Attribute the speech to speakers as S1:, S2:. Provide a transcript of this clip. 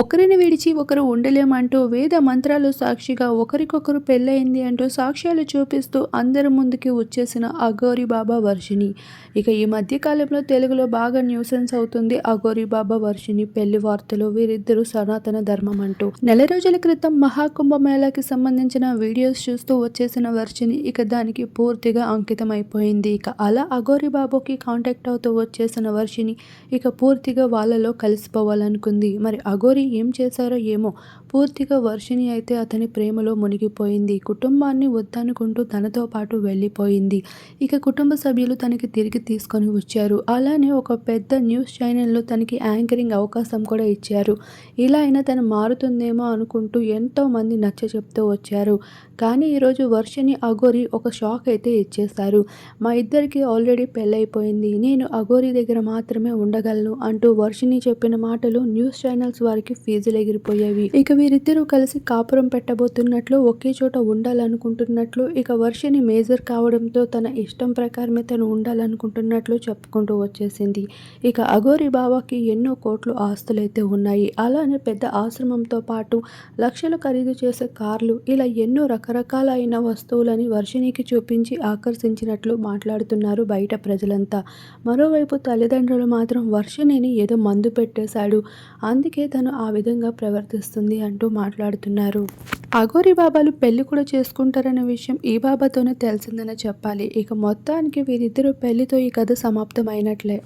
S1: ఒకరిని విడిచి ఒకరు ఉండలేమంటూ వేద మంత్రాలు సాక్షిగా ఒకరికొకరు పెళ్ళయింది అంటూ సాక్ష్యాలు చూపిస్తూ అందరి ముందుకి వచ్చేసిన అఘోరి బాబా వర్షిణి. ఇక ఈ మధ్య కాలంలో తెలుగులో బాగా న్యూసెన్స్ అవుతుంది అఘోరి బాబా వర్షిణి పెళ్ళి వార్తలు వీరిద్దరూ సనాతన ధర్మం అంటూ. నెల రోజుల క్రితం మహాకుంభ మేళాకి సంబంధించిన వీడియోస్ చూస్తూ వచ్చేసిన వర్షిణి ఇక దానికి పూర్తిగా అంకితం అయిపోయింది ఇక అలా అఘోరి బాబుకి కాంటాక్ట్ అవుతూ వచ్చేసిన వర్షిణి ఇక పూర్తిగా వాళ్ళలో కలిసిపోవాలనుకుంది. మరి అఘోరి ఏం చేశారో ఏమో. పూర్తిగా వర్షిణి అయితే అతని ప్రేమలో మునిగిపోయింది. కుటుంబాన్ని వద్దనుకుంటూ తనతో పాటు వెళ్ళిపోయింది. ఇక కుటుంబ సభ్యులు తనకి తిరిగి తీసుకొని వచ్చారు. అలానే ఒక పెద్ద న్యూస్ ఛానల్లో తనకి యాంకరింగ్ అవకాశం కూడా ఇచ్చారు. ఇలా అయినా తను మారుతుందేమో అనుకుంటూ ఎంతో మంది నచ్చ చెప్తూ వచ్చారు. కానీ ఈరోజు వర్షిణి అఘోరి ఒక షాక్ అయితే ఇచ్చేశారు. మా ఇద్దరికి ఆల్రెడీ పెళ్ళైపోయింది నేను అఘోరి దగ్గర మాత్రమే ఉండగలను అంటూ వర్షిణి చెప్పిన మాటలు న్యూస్ ఛానల్స్ వారికి ఫీజులు ఎగిరిపోయేవి. ఇక వీరిద్దరూ కలిసి కాపురం పెట్టబోతున్నట్లు ఒకే చోట ఉండాలనుకుంటున్నట్లు ఇక వర్షిని మేజర్ కావడంతో తన ఇష్టం ప్రకారమే తను ఉండాలనుకుంటున్నట్లు చెప్పుకుంటూ వచ్చేసింది. ఇక అఘోరి బాబాకి ఎన్నో కోట్లు ఆస్తులైతే ఉన్నాయి. అలానే పెద్ద ఆశ్రమంతో పాటు లక్షలు ఖరీదు చేసే కార్లు ఇలా ఎన్నో రకరకాలైన వస్తువులని వర్షినికి చూపించి ఆకర్షించినట్లు మాట్లాడుతున్నారు బయట ప్రజలంతా. మరోవైపు తల్లిదండ్రులు మాత్రం వర్షిణిని ఏదో మందు పెట్టేశాడు. అందుకే తను ఆ విధంగా ప్రవర్తిస్తుంది అంటూ మాట్లాడుతున్నారు. అఘోరి బాబాలు పెళ్ళి కూడా చేసుకుంటారనే విషయం ఈ బాబాతోనే తెలిసిందనే చెప్పాలి. ఇక మొత్తానికి వీరిద్దరూ పెళ్ళితో ఈ కథ సమాప్తమైనట్లే.